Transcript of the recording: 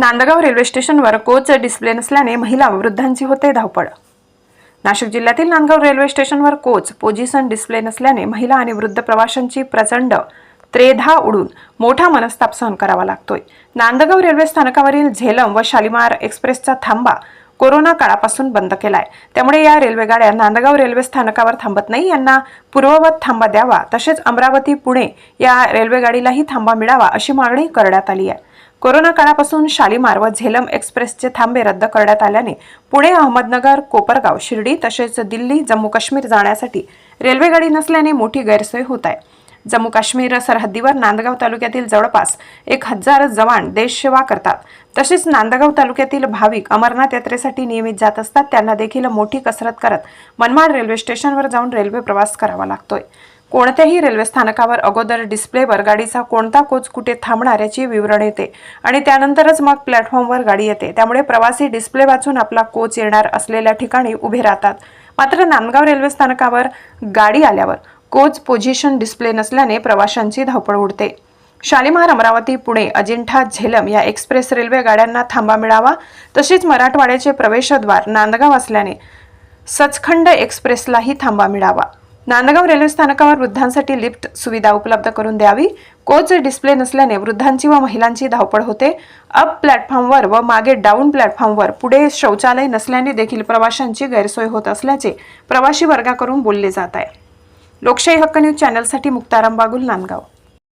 Nandgaon railway स्टेशनवर coach display नसल्याने महिला व वृद्धांची होते धावपळ. नाशिक जिल्ह्यातील नांदगाव रेल्वे स्टेशनवर कोच पोझिशन डिस्प्ले नसल्याने महिला आणि वृद्ध प्रवाशांची प्रचंड त्रेधा उडून मोठा मनस्ताप सहन करावा लागतोय. नांदगाव रेल्वे स्थानकावरील झेलम व शालिमार एक्सप्रेसचा थांबा कोरोना काळापासून बंद केलाय. त्यामुळे या रेल्वेगाड्या नांदगाव रेल्वे स्थानकावर थांबत नाही. यांना पूर्ववत थांबा द्यावा. तसेच अमरावती पुणे या रेल्वेगाडीलाही थांबा मिळावा अशी मागणी करण्यात आली आहे. कोरोना काळापासून शालिमार व झेलम एक्सप्रेसचे थांबे रद्द करण्यात आल्याने पुणे अहमदनगर कोपरगाव शिर्डी तसेच दिल्ली जम्मू काश्मीर जाण्यासाठी रेल्वेगाडी नसल्याने मोठी गैरसोय होत आहे. जम्मू काश्मीर सरहद्दीवर नांदगाव तालुक्यातील जवळपास एक हजार जवान देशसेवा करतात. तसेच नांदगाव तालुक्यातील भाविक अमरनाथ यात्रेसाठी नियमित जात असतात. त्यांना देखील मोठी कसरत करत मनमाड रेल्वे स्टेशनवर जाऊन रेल्वे प्रवास करावा लागतोय. कोणत्याही रेल्वे स्थानकावर अगोदर डिस्प्लेवर गाडीचा कोणता कोच कुठे थांबणार याची विवरण येते आणि त्यानंतरच मग प्लॅटफॉर्मवर गाडी येते. त्यामुळे प्रवासी डिस्प्ले वाचून आपला कोच येणार असलेल्या ठिकाणी उभे राहतात. मात्र नांदगाव रेल्वे स्थानकावर गाडी आल्यावर कोच पोझिशन डिस्प्ले नसल्याने प्रवाशांची धावपळ उडते. शालिमार अमरावती पुणे अजिंठा झेलम या एक्सप्रेस रेल्वे गाड्यांना थांबा मिळावा तसेच मराठवाड्याचे प्रवेशद्वार नांदगाव असल्याने सचखंड एक्सप्रेसलाही थांबा मिळावा. नांदगाव रेल्वे स्थानकावर वृद्धांसाठी लिफ्ट सुविधा उपलब्ध करून द्यावी. कोच डिस्प्ले नसल्याने वृद्धांची व महिलांची धावपळ होते. अप प्लॅटफॉर्मवर व मागे डाऊन प्लॅटफॉर्मवर पुढे शौचालय नसल्याने देखील प्रवाशांची गैरसोय होत असल्याचे प्रवासी वर्गाकडून बोलले जात आहे. लोकशाही हक्क न्यूज चॅनलसाठी मुक्ताराम बागुल नांदगाव.